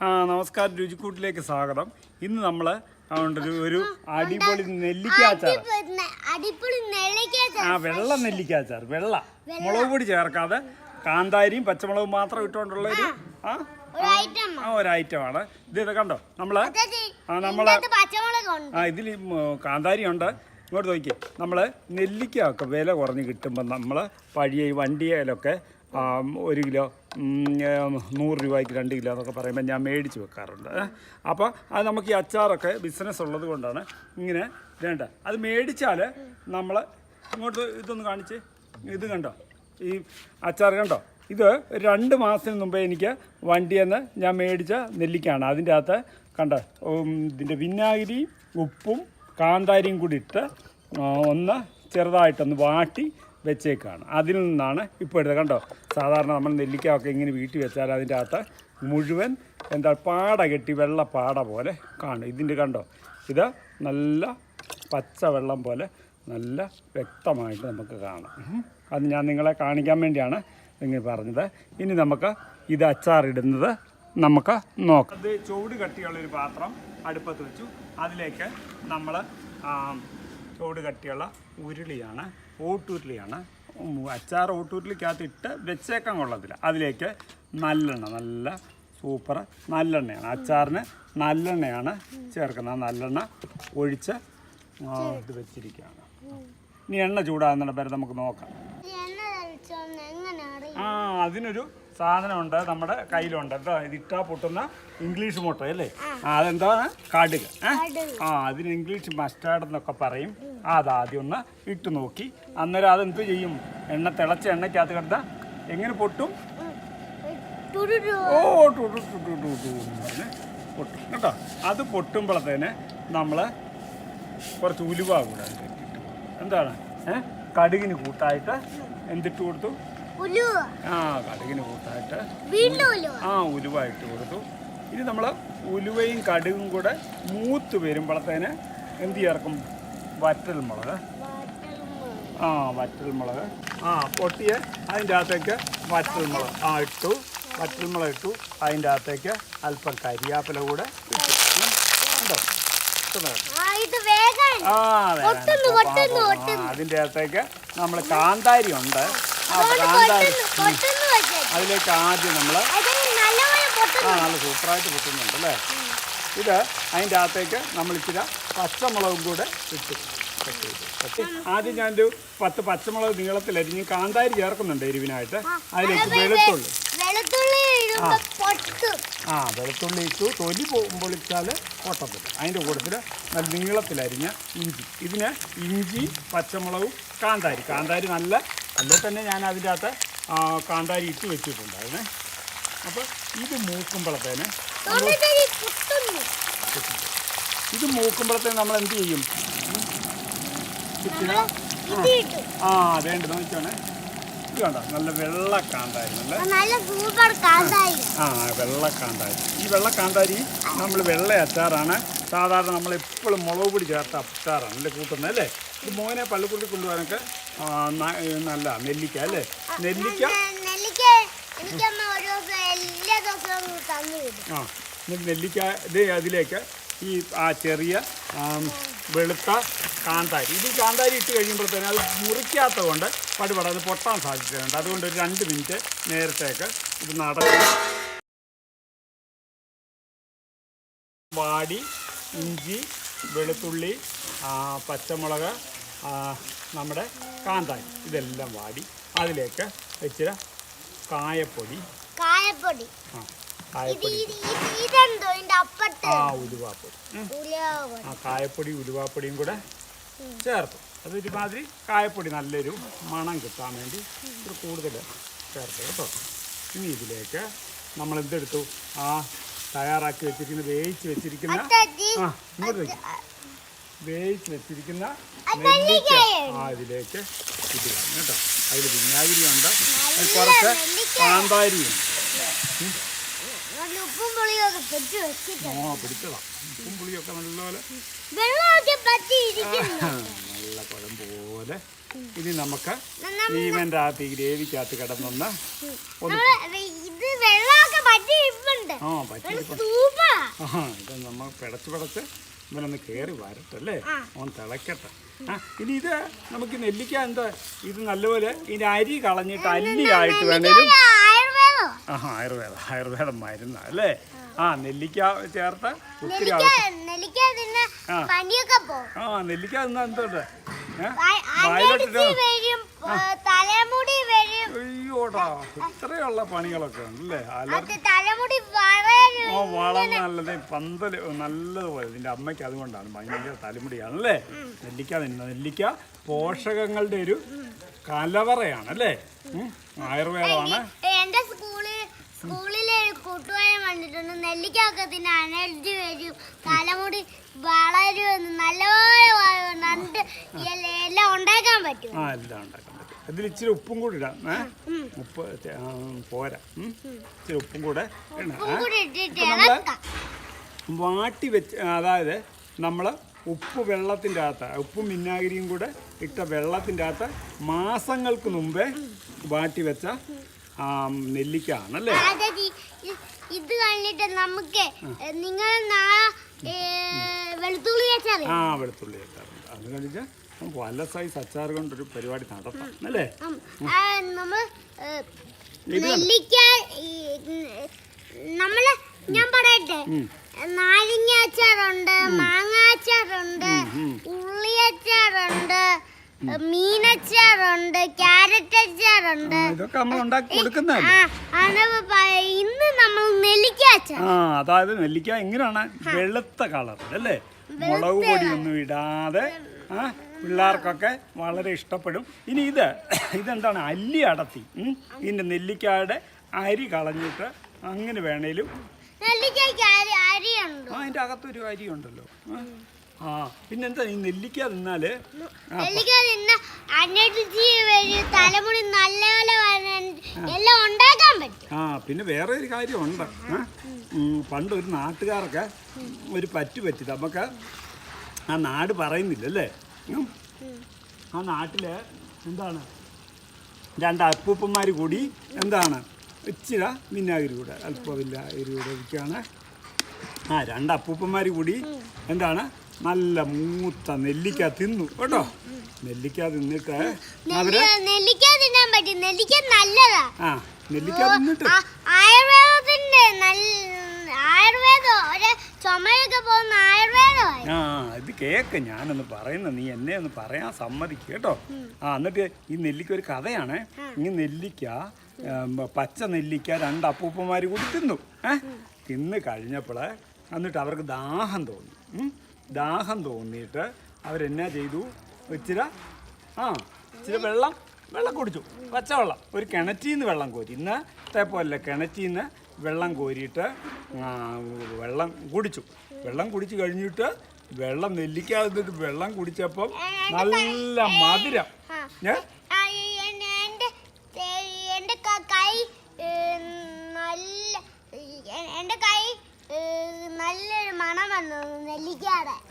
ആ നമസ്കാരം രുചിക്കൂട്ടിലേക്ക് സ്വാഗതം. ഇന്ന് നമ്മൾ ഒരു അടിപൊളി നെല്ലിക്ക ആ വെള്ള നെല്ലിക്ക അച്ചാർ വെള്ള. മുളക് പൊടി ചേർക്കാതെ കാന്താരിയും പച്ചമുളകും മാത്രം ഇട്ടുകൊണ്ടുള്ള ഒരു ആ ഒരു ഐറ്റം ആ. ഒരു ഐറ്റമാണ് ഇത് ഇത് കണ്ടോ? നമ്മൾ ആ നമ്മൾ ആ ഇതിൽ കാന്താരി ഉണ്ട് ഇങ്ങോട്ട് നോക്കി. നമ്മൾ നെല്ലിക്ക ഒക്കെ വില കുറഞ്ഞ് കിട്ടുമ്പോൾ നമ്മൾ പഴയ ഈ വണ്ടിയിലൊക്കെ ഒരു കിലോ നൂറ് രൂപയ്ക്ക് രണ്ട് കിലോ എന്നൊക്കെ പറയുമ്പോൾ ഞാൻ മേടിച്ച് വെക്കാറുണ്ട്. അപ്പോൾ അത് നമുക്ക് ഈ അച്ചാറൊക്കെ ബിസിനസ് ഉള്ളത് കൊണ്ടാണ് ഇങ്ങനെ വേണ്ട. അത് മേടിച്ചാൽ നമ്മൾ ഇങ്ങോട്ട് ഇതൊന്ന് കാണിച്ച്. ഇത് കണ്ടോ? ഈ അച്ചാർ കണ്ടോ? ഇത് രണ്ട് മാസത്തിന് മുമ്പേ എനിക്ക് വണ്ടിയിൽ നിന്ന് ഞാൻ മേടിച്ച നെല്ലിക്കാണ് അതിന്റെ അകത്ത് കണ്ട? ഇതിന്റെ വിനാഗിരിയും ഉപ്പും കാന്താരിയും കൂടി ഇട്ട് ഒന്ന് ചെറുതായിട്ടൊന്ന് വാട്ടി വെച്ചേക്കാണ്. അതിൽ നിന്നാണ് ഇപ്പോൾ എടുത്തത്. കണ്ടോ? സാധാരണ നമ്മൾ നെല്ലിക്ക ഒക്കെ ഇങ്ങനെ വീട്ടിൽ വെച്ചാൽ അതിന്റെ അകത്ത് മുഴുവൻ എന്താ പാട കെട്ടി വെള്ള പാട പോലെ കാണും. ഇതിന്റെ കണ്ടോ? ഇത് നല്ല പച്ച വെള്ളം പോലെ നല്ല വ്യക്തമായിട്ട് നമുക്ക് കാണാം. അത് ഞാൻ നിങ്ങളെ കാണിക്കാൻ വേണ്ടിയാണ് നിങ്ങൾ പറഞ്ഞത്. ഇനി നമുക്ക് ഇത് അച്ചാറിടുന്നത് നമുക്ക് നോക്കാം. അത് ചൂട് കട്ടിയുള്ളൊരു പാത്രം അടുപ്പത്ത് വെച്ചു. അതിലേക്ക് നമ്മൾ ചൂട് കട്ടിയുള്ള ഉരുളിയാണ് ഓട്ടുരുളിയാണ് ഉം, അച്ചാർ ഓട്ടുരുളിക്കകത്ത് ഇട്ട് വെച്ചേക്കാൻ കൊള്ളത്തില്ല. അതിലേക്ക് നല്ലെണ്ണ നല്ല സൂപ്പർ നല്ലെണ്ണയാണ്. അച്ചാറിന് നല്ലെണ്ണയാണ് ചേർക്കുന്നത്. ആ നല്ലെണ്ണ ഒഴിച്ച് ഇത് വെച്ചിരിക്കുകയാണ്. ഇനി എണ്ണ ചൂടാകുന്നുണ്ട് പേരെ നമുക്ക് നോക്കാം. ആ അതിനൊരു സാധനമുണ്ട് നമ്മുടെ കയ്യിലുണ്ട്. എന്താ ഇതിട്ടാ പൊട്ടുന്ന ഇംഗ്ലീഷ് മുട്ട അല്ലേ? ആ അതെന്താണ് കടുക്. ആ അതിന് ഇംഗ്ലീഷ് മസ്റ്റാർഡ് എന്നൊക്കെ പറയും. അതാദ്യം ഒന്ന് ഇട്ട് നോക്കി. അന്നേരം അതെന്ത് ചെയ്യും? എണ്ണ തിളച്ച എണ്ണയ്ക്കകത്ത് കിടന്ന എങ്ങനെ പൊട്ടും? ഓ ടു ടു ടു ടു ടു ടു എന്ന് പറഞ്ഞ് പൊട്ടും. കേട്ടോ? അത് പൊട്ടുമ്പോഴത്തേന് നമ്മൾ കുറച്ച് ഉലുവ കൂടെ. എന്താണ്? ഏ? കടുകിന് കൂട്ടായിട്ട് എന്തിട്ട് കൊടുത്തു? ആ കടുകിന് കൂട്ടായിട്ട് ആ ഉലുവ ഇട്ട് കൊടുത്തു. ഇനി നമ്മൾ ഉലുവയും കടുകും കൂടെ മൂത്ത് വരുമ്പോഴത്തേന് എന്ത് ചേർക്കും? വറ്റൽ മുളക് ആ വറ്റൽ മുളക് ആ പൊട്ടിയ അതിന്റെ അകത്തേക്ക് വറ്റൽ മുളക് ആ ഇട്ടു. വറ്റൽ മുളക് ഇട്ടു. അതിന്റെ അകത്തേക്ക് അല്പം കരിയാപ്പില കൂടെ ആ അതിന്റെ അകത്തേക്ക് നമ്മൾ കാന്താരി ഉണ്ട്. ആ കാന്താരി അതിലേക്ക് ആദ്യം നമ്മൾ ആ നല്ല സൂപ്പറായിട്ട് പൊട്ടുന്നുണ്ട് അല്ലേ? ഇത് അതിന്റെ അകത്തേക്ക് നമ്മൾ ഇച്ചിരി പച്ചമുളകും കൂടെ ഇട്ടു ആദ്യം ഞാൻ ഒരു ഞാനൊരു പത്ത് പച്ചമുളക് നീളത്തിലരിഞ്ഞ് കാന്താരി ചേർക്കുന്നുണ്ട് എരിവിനായിട്ട്. അതിലേക്ക് വെളുത്തുള്ളി ഇടുമ്പോ ആ. വെളുത്തുള്ളി ഇട്ടു. തൊലി പൊളിച്ചാൽ പൊട്ടത്തില്ല. അതിന്റെ കൂട്ടത്തിൽ നല്ല നീളത്തിലരിഞ്ഞ ഇഞ്ചി. ഇതിന് ഇഞ്ചി പച്ചമുളകും കാന്താരി. കാന്താരി നല്ല നല്ല തന്നെ ഞാൻ അതിന്റെ അകത്ത് കാന്താരി ഇട്ട് വെച്ചിട്ടുണ്ടായിരുന്നേ അപ്പോൾ ഇത് മൂക്കുമ്പോഴത്തേന് ഇത് മൂക്കുമ്പോഴത്തേക്ക് നമ്മൾ എന്ത് ചെയ്യും? ആ. വേണ്ട നോക്കിക്കോണേ ഇത് കണ്ടോ? നല്ല വെള്ള കാന്താരി. ആ, വെള്ള കാന്താരി. ഈ വെള്ള കാന്താരി നമ്മൾ വെള്ള അച്ചാറാണ്. സാധാരണ നമ്മൾ എപ്പോഴും മുളക് പൊടി ചേർത്ത അച്ചാറാണ് അല്ലേ കൂട്ടുന്നത് അല്ലേ? ഇത് മോനെ പള്ളിക്കുട്ടി കൊണ്ടുപോകാനൊക്കെ നല്ല നെല്ലിക്ക അല്ലേ? നെല്ലിക്ക? ആ നെല്ലിക്ക ഇത് അതിലേക്ക് ഈ ആ ചെറിയ വെളുത്ത കാന്താരി. ഇത് കാന്താരി ഇട്ട് കഴിയുമ്പോഴത്തേനും അത് മുറിക്കാത്തത് കൊണ്ട് പടിപട അത് പൊട്ടാൻ സാധ്യതയുണ്ട്. അതുകൊണ്ട് ഒരു രണ്ട് മിനിറ്റ് നേരത്തേക്ക് ഇത് നടക്കും വാടി ഇഞ്ചി വെളുത്തുള്ളി പച്ചമുളക് നമ്മുടെ കാന്താരി. ഇതെല്ലാം വാടി. അതിലേക്ക് ഇച്ചിരി കായപ്പൊടി. കായപ്പൊടി. ആ. കായപ്പൊടി ഇത് ഇത് ആ ഉലുവാപ്പൊടി. ആ കായപ്പൊടി ഉലുവാപ്പൊടിയും കൂടെ ചേർത്തു. അത് ഒരുമാതിരി കായപ്പൊടി നല്ലൊരു മണം കിട്ടാൻ വേണ്ടി ഒരു കൂടുതൽ ചേർത്ത് കേട്ടോ. ഇനി ഇതിലേക്ക് നമ്മൾ എന്തെടുത്തു? ആ തയ്യാറാക്കി വെച്ചിരിക്കുന്ന വേവിച്ച് വെച്ചിരിക്കുന്ന ആ ഇങ്ങോട്ട് വെച്ചു വേവിച്ച് വെച്ചിരിക്കുന്ന നെല്ലിക്ക. ആ ഇതിലേക്ക് ഇടുക കേട്ടോ. അതിൽ വിനാഗിരിയുണ്ട് അതിൽ കുറച്ച് കാന്താരിയുണ്ട്. നല്ല ഉപ്പും പുളിയൊക്കെ പെട്ടി വെച്ചിട്ട് ആ പിടിച്ചതാ. ഉപ്പും പുളിയൊക്കെ നല്ലപോലെ വെള്ളമൊക്കെ പറ്റി ഇരിക്കുന്നു. നല്ല കുഴം പോലെ. ഇനി നമുക്ക് ഈവന്റെ ഈ ഗ്രേവിക്കകത്ത് കിടന്നൊന്ന് ഇത് വെള്ളമൊക്കെ ആ ആ ഇത് നമ്മൾ പിടച്ച് പിടച്ച് ഇവനൊന്ന് കയറി വരട്ടല്ലേ? ആ. അവൻ തിളക്കട്ടെ. ആ ഇനി ഇത് നമുക്ക് നെല്ലിക്ക എന്താ? ഇത് നല്ലപോലെ ഇനി അരി കളഞ്ഞിട്ട് അല്ലിയായിട്ട് വേണേലും ആ ആയുർവേദം ആയുർവേദം മരുന്ന അല്ലേ? ആ. നെല്ലിക്ക ചേർത്ത ഒത്തിരി ആവശ്യം. ആ. നെല്ലിക്ക തിന്നാ എന്തുണ്ട്? അയ്യോടാ ഇത്രയുള്ള പണികളൊക്കെ ഉണ്ടല്ലേ അലർ തലമുടി വളരും ഓ വളം നല്ലത് പന്തൽ നല്ലതുപോലെ. നിന്റെ അമ്മയ്ക്ക് അതുകൊണ്ടാണ് ഭയങ്കര തലമുടിയാണ് അല്ലേ? നെല്ലിക്ക തിന്ന നെല്ലിക്ക പോഷകങ്ങളുടെ ഒരു കലവറയാണ് അല്ലേ? ആയുർവേദമാണ്. സ്കൂളിലെ കൂട്ടുകാരെ കൂട്ടുകാരൻ കണ്ടിട്ടുണ്ട് നെല്ലിക്കൊക്കെ തിന്നെ അനർജി വരും. തലമുടി വളരുമെന്ന് നല്ലപോലെ. നണ്ട് എല്ല- ഉണ്ടാക്കാൻ പറ്റും ആ എല്ലാം ഉണ്ടാക്കാൻ പറ്റും. ഇതിൽ ഇച്ചിരി ഉപ്പും കൂടി ഇടാം. ഏ? ഉപ്പ് ചെ- ആ, പോരാ. ഉം. ഇച്ചിരി ഉപ്പും കൂടെ ഇടണം. ഉപ്പും കൂടി ഇട്ടിട്ട് ഇളക്കാം. വാട്ടി വെച്ച് അതായത് നമ്മൾ ഉപ്പ് വെള്ളത്തിന്റെ അകത്ത് ഉപ്പും വിനാഗിരിയും കൂടെ ഇട്ട വെള്ളത്തിന്റെ അകത്ത് മാസങ്ങൾക്ക് മുമ്പേ വാട്ടി വെച്ച നെല്ലിക്ക ആണല്ലേ ഇത് കഴിഞ്ഞിട്ട് നമുക്ക് നിങ്ങൾ വെളുത്തുള്ളി വെച്ചറിയാം ആ വെളുത്തുള്ളി വെക്കാറുണ്ട് അത് കഴിഞ്ഞ് പല സൈസ് അച്ചാർ കൊണ്ടൊരു പരിപാടി നടത്താം അല്ലേ? നമ്മൾ നെല്ലിക്ക നമ്മൾ ഞാൻ പറയട്ടെ? നാരങ്ങ അച്ചാറുണ്ട് മാങ്ങ അച്ചാറുണ്ട് മീനച്ചാറുണ്ട് ക്യാരറ്റ് അച്ചാറുണ്ട് ഇതൊക്കെ നമ്മൾ ഉണ്ടാക്കി കൊടുക്കുന്നതല്ലേ? ഇന്ന് നമ്മൾ നെല്ലിക്ക ആ അതായത് നെല്ലിക്ക എങ്ങനെയാണ് വെളുത്ത കളർ അല്ലേ മുളക് പൊടിയൊന്നും ഇടാതെ ആ പിള്ളേർക്കൊക്കെ വളരെ ഇഷ്ടപ്പെടും. ഇനി ഇത് ഇതെന്താണ്? അല്ലി അടത്തി. ഇതിന്റെ ഇതിന്റെ നെല്ലിക്കയുടെ അരി കളഞ്ഞിട്ട് അങ്ങനെ വേണേലും അതിന്റെ അകത്തൊരു അരി ഉണ്ടല്ലോ ആ. പിന്നെന്താ ഈ നെല്ലിക്ക തിന്നാൽ? തലമുടി നല്ലപോലെ എല്ലാം ഉണ്ടാക്കാൻ പറ്റും. ആ പിന്നെ വേറെ ഒരു കാര്യമുണ്ട്? പണ്ട് ഒരു നാട്ടുകാർക്ക് ഒരു പറ്റു പറ്റി നമുക്ക് ആ നാട് പറയുന്നില്ല അല്ലേ ആ നാട്ടിൽ എന്താണ്? രണ്ട് അപ്പൂപ്പന്മാർ കൂടി എന്താണ്? ഇച്ചിര വിനാഗിരി കൂടെ അല്പം വിനാഗിരി കൂടെ ഇരിക്കുകയാണ് ആ രണ്ട് അപ്പൂപ്പന്മാർ കൂടി എന്താണ്? നല്ല മൂത്ത നെല്ലിക്ക തിന്നു. കേട്ടോ? നെല്ലിക്ക തിന്നിട്ട് അവർ നെല്ലിക്ക തിന്നാൻ പറ്റും. നെല്ലിക്ക നല്ലതാ. ആ നെല്ലിക്ക തിന്നിട്ട്. ആ- ആയുർവേദത്തിന്റെ നല്ല ആയുർവേദം ഒരു ചുമയൊക്കെ പോകുന്ന ആ ഇത് കേക്ക്. ഞാനൊന്ന് പറയുന്ന നീ എന്നെ ഒന്ന് പറയാൻ സമ്മതിക്കും കേട്ടോ? ആ എന്നിട്ട് ഈ നെല്ലിക്ക ഒരു കഥയാണ്. ഈ നെല്ലിക്ക പച്ച നെല്ലിക്ക രണ്ട് അപ്പൂപ്പന്മാര് കൂടി തിന്നു. ഏഹ് തിന്ന് കഴിഞ്ഞപ്പോൾ എന്നിട്ട് അവർക്ക് ദാഹം തോന്നി. ദാഹം തോന്നിയിട്ട് അവരെന്നാ ചെയ്തു? ഇച്ചിരി ആ ഇച്ചിരി വെള്ളം വെള്ളം കുടിച്ചു. പച്ചവെള്ളം. ഒരു കിണറ്റിൽ നിന്ന് വെള്ളം കോരി. ഇന്നത്തെ പോലെ കിണറ്റിൽ നിന്ന് വെള്ളം കോരിയിട്ട് വെള്ളം കുടിച്ചു. വെള്ളം കുടിച്ചു കഴിഞ്ഞിട്ട് വെള്ളം നെല്ലിക്കാതെ വെള്ളം കുടിച്ചപ്പം നല്ല മധുരം. ഏ?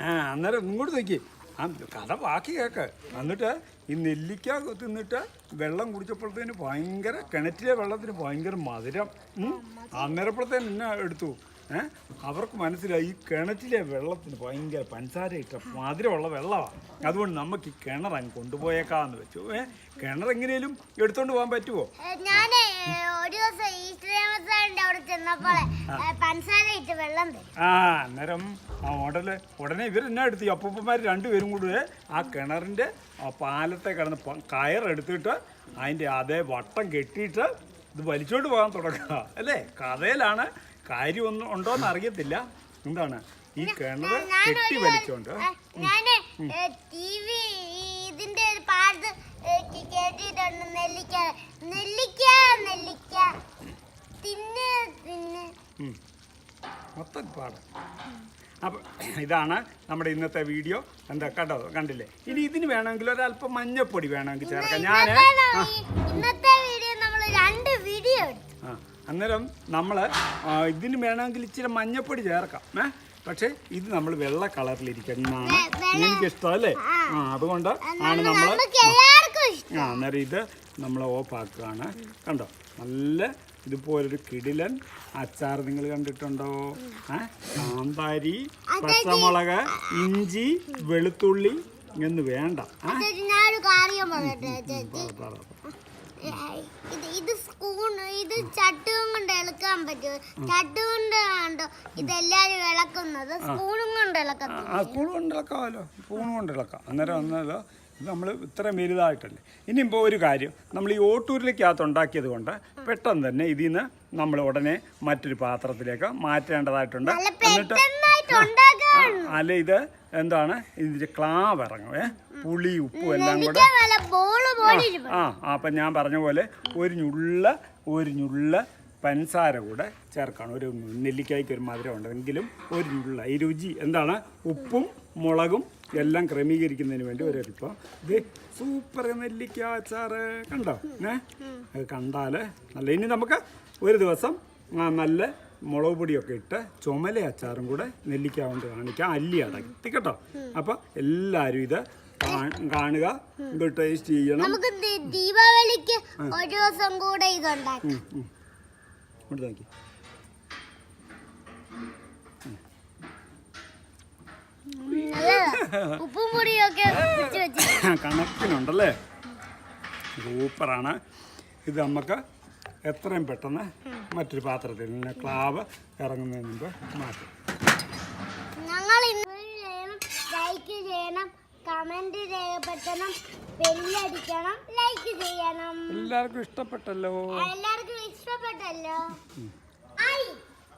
ആ അന്നേരം ഇങ്ങോട്ട് നോക്കി. ആ കഥ ബാക്കി കേക്ക്. എന്നിട്ട് ഈ നെല്ലിക്ക തിന്നിട്ട് വെള്ളം കുടിച്ചപ്പോഴത്തേന് ഭയങ്കര കിണറ്റിലെ വെള്ളത്തിന് ഭയങ്കര മധുരം. അന്നേരപ്പോഴത്തേന് എന്നെ എടുത്തു. അവർക്ക് മനസ്സിലായി ഈ കിണറ്റിലെ വെള്ളത്തിന് ഭയങ്കര പഞ്ചസാര ഇട്ട മധുരമുള്ള വെള്ളമാണ് അതുകൊണ്ട് നമുക്ക് ഈ കിണർ അങ്ങ് കൊണ്ടുപോയേക്കാന്ന് വെച്ചു. ഏഹ് കിണർ എങ്ങനെയും എടുത്തോണ്ട് പോകാൻ പറ്റുമോ ഞാൻ ഒരു ദിവസം അവിടെ ചെന്നപ്പോൾ പഞ്ചസാര ഇട്ട് വെള്ളം തരും. ആ അന്നേരം ആ ഉടനെ ഉടനെ ഇവരെന്നാ എടുത്തു അപ്പൂപ്പന്മാർ രണ്ടുപേരും കൂടെ ആ കിണറിന്റെ ആ പാലത്തെ കിടന്ന് കയറെടുത്തിട്ട് അതിന്റെ അതേ വട്ടം കെട്ടിയിട്ട് ഇത് വലിച്ചോണ്ട് പോകാൻ തുടങ്ങുക. അല്ലേ? കഥയിലാണ് കാര്യമൊന്നും ഉണ്ടോന്ന് അറിയത്തില്ല. എന്താണ്? ഈ കിണർ കെട്ടി വലിച്ചോണ്ട്. ഞാൻ ടി വി ഇതിന്റെ ഒരു പാട്ട് ഏ, കേ- കേട്ടിട്ടുണ്ട്. നെല്ലിക്ക നെല്ലിക്ക നെല്ലിക്ക. തിന്ന് തിന്ന്. മൊത്തം പാട്. അപ്പം ഇതാണ് നമ്മുടെ ഇന്നത്തെ വീഡിയോ. എന്താ കണ്ടോ? കണ്ടില്ലേ? ഇനി ഇതിന് വേണമെങ്കിൽ ഒരല്പം മഞ്ഞപ്പൊടി വേണമെങ്കിൽ ചേർക്കാം. ഞാൻ ഇന്നത്തെ ഈ- ഇന്നത്തെ വീഡിയോ നമ്മൾ രണ്ട് വീഡിയോ എടുത്തു ആ അന്നേരം നമ്മൾ ഇതിന് വേണമെങ്കിൽ ഇച്ചിരി മഞ്ഞപ്പൊടി ചേർക്കാം ഏ? പക്ഷേ ഇത് നമ്മൾ വെള്ള കളറിലിരിക്കുന്നതാണ് എനിക്കിഷ്ടം അല്ലേ? ആ. അതുകൊണ്ട് ആണ് നമ്മൾ ആ അന്നേരം ഇത് നമ്മൾ ഓഫാക്കുകയാണ്. കണ്ടോ? നല്ല ഇതുപോലൊരു കിടിലൻ അച്ചാർ നിങ്ങൾ കണ്ടിട്ടുണ്ടോ? ഏ? കാന്താരി പച്ചമുളക് ഇഞ്ചി വെളുത്തുള്ളി എന്ന് വേണ്ട. പറ. ഇത് ഇത് സ്പൂൺ ഇത് ചട്ടുകം കൊണ്ട് ഇളക്കാൻ പറ്റുമോ? ചട്ടു കൊണ്ട് കണ്ടോ ഇതെല്ലാരും ഇളക്കുന്നത്? സ്പൂണും കൊണ്ട് ഇളക്കത്തില്ല? ആ സ്പൂൺ കൊണ്ട് ഇളക്കാമല്ലോ. സ്പൂൺ കൊണ്ട് ഇളക്കാം. അന്നേരം വന്നത് ഇത് നമ്മൾ ഇത്രയും വലുതായിട്ടല്ലേ ഇനിയിപ്പോൾ ഒരു കാര്യം. നമ്മൾ ഈ ഓട്ടൂരിലേക്കകത്ത് ഉണ്ടാക്കിയത് കൊണ്ട് പെട്ടെന്ന് തന്നെ ഇതിൽ നിന്ന് നമ്മൾ ഉടനെ മറ്റൊരു പാത്രത്തിലേക്ക് മാറ്റേണ്ടതായിട്ടുണ്ട്. എന്നിട്ട് അല്ല ഇത് എന്താണ്? ഇതിന്റെ ക്ലാവ് ഇറങ്ങും ഏ? പുളി ഉപ്പും എല്ലാം കൂടെ. ആ അപ്പം ഞാൻ പറഞ്ഞ പോലെ ഒരു ഞുള്ള ഒരു ഞുള്ള പഞ്ചസാര കൂടെ ചേർക്കണം. ഒരു നെല്ലിക്കായ്ക്ക് ഒരു മധുരം ഉണ്ടെങ്കിലും ഒരു ഞുള്ള. ഈ രുചി എന്താണ്? ഉപ്പും മുളകും എല്ലാം ക്രമീകരിക്കുന്നതിന് വേണ്ടി ഒരു അരിപ്പം. ഇത് സൂപ്പർ നെല്ലിക്ക അച്ചാറ്. കണ്ടോ? ഏ അത് കണ്ടാൽ നല്ല. ഇനി നമുക്ക് ഒരു ദിവസം നല്ല മുളക് പൊടിയൊക്കെ ഇട്ട് ചുമല അച്ചാറും കൂടെ നെല്ലിക്ക കൊണ്ട് കാണിക്കാം. അല്ലി അടക്കി കേട്ടോ? അപ്പോൾ എല്ലാവരും ഇത് കാണുക ഇത് ടേസ്റ്റ് ചെയ്യണം. നമുക്ക് ദീപാവലിക്ക് ഒരു ദിവസം കൂടെ ഇതുണ്ടാക്കാം. ഇങ്ങോട്ട് നോക്കി. ഉപ്പും പൊടിയൊക്കെ കണക്കിനുണ്ടല്ലേ? സൂപ്പറാണ്. ഇത് നമുക്ക് എത്രയും പെട്ടെന്ന് മറ്റൊരു പാത്രത്തിൽ നിന്ന് ക്ലാവ് ഇറങ്ങുന്നതിന് മുമ്പ് മാറ്റും. ഞങ്ങൾ ലൈക്ക് ചെയ്യണം കമന്റ് രേഖപ്പെടുത്തണം ബെല്ലടിക്കണം ലൈക്ക് ചെയ്യണം. എല്ലാവർക്കും ഇഷ്ടപ്പെട്ടല്ലോ. എല്ലാവർക്കും ഇഷ്ടപ്പെട്ടല്ലോ. ഐ